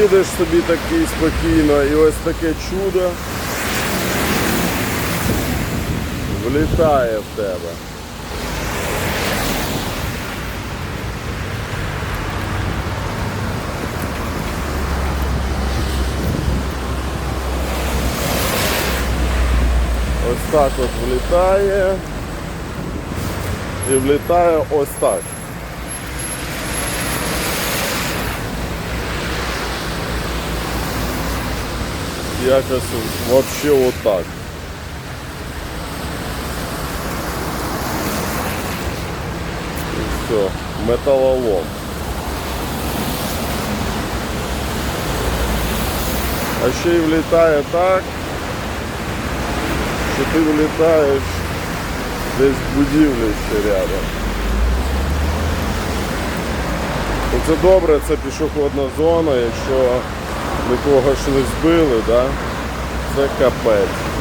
Їдеш собі такий спокійно і ось таке чудо влітає в тебе. Ось так от влітає і влітає ось так. Якось вообще вот так. І все, металолом. А ще й влітає так, що ти влітаєш десь в будівлі ще рядом. Це добре, це пішохідна зона, якщо нікого когось не збили, да? це капець.